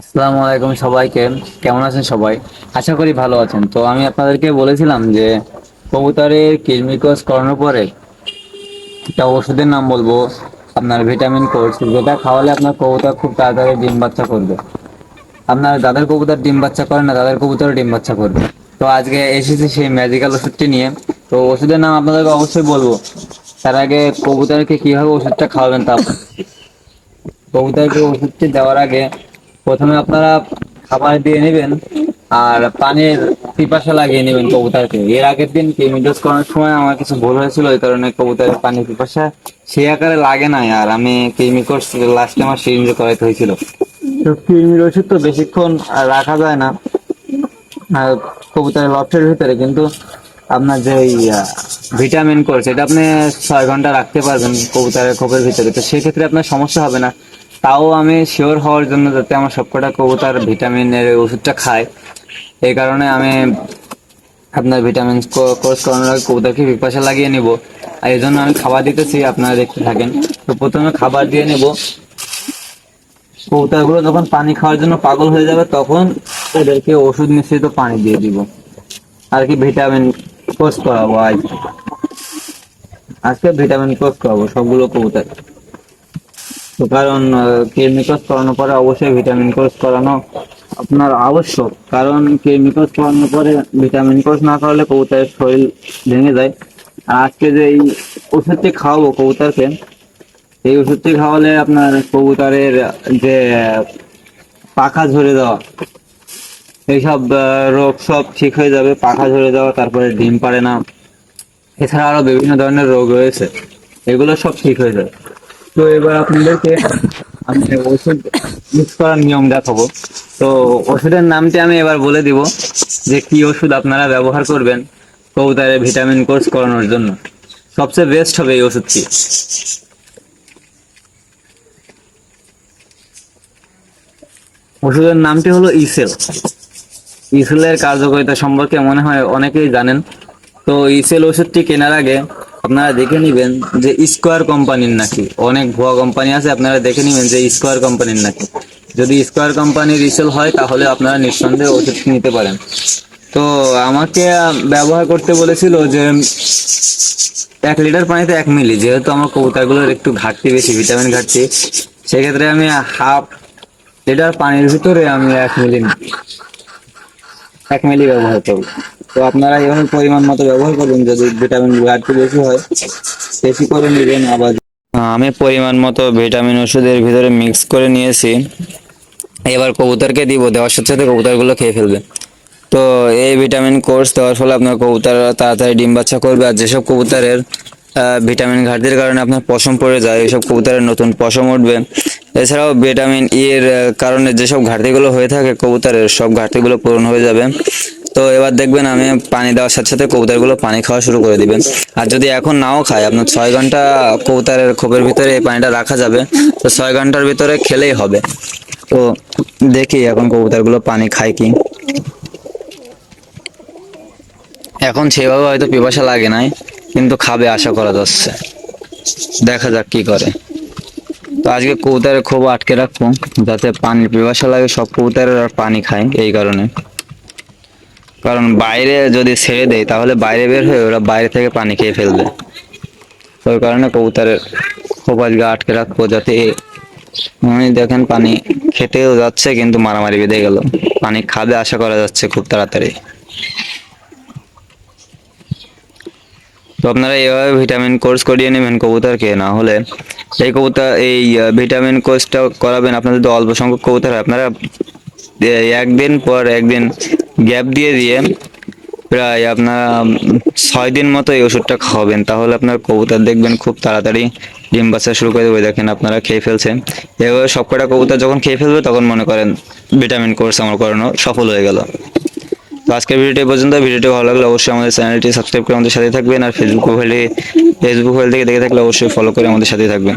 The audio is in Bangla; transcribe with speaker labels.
Speaker 1: আসসালামু আলাইকুম সবাইকে। কেমন আছেন সবাই? আশা করি ভালো আছেন। তো আমি আপনাদেরকে বলেছিলাম যে কবুতরের কিলমিকস করানোর পরে একটা ওষুধের নাম বলব, আপনার ভিটামিন কোর্স, যেটা খাওয়ালে আপনার কবুতর খুব তাড়াতাড়ি ডিম বাচ্চা করবে। আপনার যাদের কবুতর ডিম বাচ্চা করে না, তাদের কবুতর ডিম বাচ্চা করবে। তো আজকে এসেছি সেই ম্যাজিক্যাল ওষুধটি নিয়ে। তো ওষুধের নাম আপনাদেরকে অবশ্যই বলব। তার আগে কবুতরকে কীভাবে ওষুধটা খাওয়াবেন তা। কবুতরকে ওষুধটি দেওয়ার আগে প্রথমে আপনারা খাবার দিয়ে নেবেন আর পানির পিপাসা লাগিয়ে নেবেন কবুতরকে। এর আগের দিন কেমিডোজ করার সময় আমার কিছু ভুল হয়েছিল, এই কারণে কবুতরের পানির পিপাসা সেই আকারে লাগে নাই আর আমি কেমি কেমিকোস লাস্টে আমার সিরিঞ্জ করাইতে হয়েছিল। তো কৃমির ওষুধ তো বেশিক্ষণ রাখা যায় না, আর কবুতরের লফটের ভিতরে, কিন্তু আপনার যে ওই ভিটামিন কোর্স এটা আপনি ছয় ঘণ্টা রাখতে পারবেন কবুতরের খোপের ভিতরে। তো সেক্ষেত্রে আপনার সমস্যা হবে না। তাও আমি শিওর হওয়ার জন্য যাতে আমার সবকটা কবুতর ভিটামিনের ওষুধটা খায়। এই কারণে আমি আপনার ভিটামিন কোর্স করানোর আগে কবুতরকে পিপাসা লাগিয়ে নিব। আর এই জন্য আমি খাবার দিতেছি, আপনারা দেখতে থাকেন। তো প্রথমে খাবার দিয়ে নেব। কবুতরগুলো যখন পানি খাওয়ার জন্য পাগল হয়ে যাবে, তখন ওদেরকে ওষুধ মিশ্রিত পানি দিয়ে দিব। আর কি ভিটামিন কোর্স করাবো আজ। আজকে ভিটামিন কোর্স করাবো সবগুলো কবুতর। কারণ কৃমি করানোর পরে অবশ্যই ভিটামিন কোর্স করানো আপনার আবশ্যক। কারণ কৃমি করানোর পরে ভিটামিন কোর্স না করালে কবুতরের শরীর ভেঙে যায়। আর আজকে যে এই ওষুধটি খাওয়াবো কবুতরকে, এই ওষুধটি খাওয়ালে আপনার কবুতরের যে পাখা ঝরে যাওয়া, এইসব রোগ সব ঠিক হয়ে যাবে, পাখা ঝরে যাওয়া, তারপরে ডিম পারে না। এছাড়া আরও বিভিন্ন ধরনের রোগ রয়েছে। এগুলো সব ঠিক হয়ে যাবে। তো এবার আপনাদেরকে আমি ওষুধ মিক্স করার নিয়ম দেখাবো। তো ওষুধের নামটি আমি এবার বলে দিব যে কি ওষুধ আপনারা ব্যবহার করবেন কবুতরের ভিটামিন কোর্স করানোর জন্য। সবচেয়ে বেস্ট হবে এই ওষুধটি। ওষুধের নামটি হলো ইসেল। ইসেলের কার্যকারিতা সম্পর্কে মনে হয় অনেকেই জানেন। তো ইসেল ওষুধটি কেনার আগে আপনারা দেখে নেবেন যে স্কোয়ার কোম্পানির নাকি। অনেক ভুয়া কোম্পানি আছে, আপনারা দেখে নেবেন যে স্কোয়ার কোম্পানির নাকি। যদি স্কোয়ার কোম্পানির রিসেল হয়, তাহলে আপনারা নিঃসন্দেহে ওষুধ নিতে পারেন। তো আমাকে ব্যবহার করতে বলেছিল যে এক লিটার পানিতে এক মিলি, যেহেতু আমার কবুতরগুলোর একটু ঘাটতি বেশি, ভিটামিন ঘাটতি, সেক্ষেত্রে আমি হাফ লিটার পানির ভিতরে আমি এক মিলি। এক মিলি ব্যবহার করব। তো আপনারা এভাবে পরিমাণ মতো ব্যবহার করবেন যদি ভিটামিন ঘাটতি বেশি হয়, বেশি করে নেবেন আবার। আমি পরিমাণ মতো ভিটামিন ওষুধের ভিতরে মিক্স করে নিয়েছি। এবার কবুতরকে দিব, দেওয়ার সাথে সাথে কবুতরগুলো খেয়ে ফেলবে। তো এই ভিটামিন কোর্স দেওয়ার ফলে আপনার কবুতর তাড়াতাড়ি ডিম বাচ্চা করবে আর যেসব কবুতরের ভিটামিন ঘাটতির কারণে আপনার পশম পড়ে যায় এইসব কবুতরের নতুন পশম উঠবে। এছাড়াও ভিটামিন ই এর কারণে যেসব ঘাটতিগুলো হয়ে থাকে কবুতরের, সব ঘাটতিগুলো পূরণ হয়ে যাবে। তো এবার দেখবেন আমি পানি দেওয়ার সাথে সাথে কবুতরগুলো পানি খাওয়া শুরু করে দিবেন। আর যদি এখন নাও খায়, আপনার ছয় ঘণ্টা কবুতরের খোপের ভিতরে এই পানিটা রাখা যাবে। তো ছয় ঘণ্টার ভিতরে খেলেই হবে। তো দেখি এখন কবুতরগুলো পানি খায় কি। এখন সেভাবে হয়তো পিপাসা লাগে নাই, কিন্তু খাবে আশা করা যাচ্ছে। দেখা যাক কি করে। তো আজকে কবুতরের খুব আটকে রাখব, যাতে পানির পিপাসা লাগে, সব কবুতরের আর পানি খায়, এই কারণে। কারণ বাইরে যদি ছেড়ে দেয়, তাহলে বাইরে বের হয়ে ওরা বাইরে থেকে পানি খেয়ে ফেলবে। তো ওই কারণে কবুতরের খুব আজকে আটকে রাখব যাতে দেখেন পানি খেতেও যাচ্ছে, কিন্তু মারামারি বেঁধে গেল। পানি খাবে আশা করা যাচ্ছে খুব তাড়াতাড়ি। তো আপনারা এভাবে ভিটামিন কোর্স করিয়ে নেবেন কবুতরকে, না হলে এই কবুতর, এই ভিটামিন কোর্সটা করাবেন আপনাদের যদি অল্প সংখ্যক কবুতর হয়। আপনারা একদিন পর একদিন গ্যাপ দিয়ে দিয়ে প্রায় আপনার ছয় দিন মতো এই ওষুধটা খাওয়াবেন। তাহলে আপনার কবুতর দেখবেন খুব তাড়াতাড়ি ডিম বাচ্চা শুরু করে দেবে। দেখেন আপনারা খেয়ে ফেলছেন। এভাবে সবকটা কবুতর যখন খেয়ে ফেলবে, তখন মনে করেন ভিটামিন কোর্স আমার করানো সফল হয়ে গেল। তো আজকের ভিডিওটি পর্যন্ত। ভিডিওটি ভালো লাগলে অবশ্যই আমাদের চ্যানেলটি সাবস্ক্রাইব করে আমাদের সাথে থাকবেন। আর ফেসবুক প্রোফাইলে ফেসবুক প্রোফাইল থেকে দেখে থাকলে অবশ্যই ফলো করে আমাদের সাথে থাকবেন।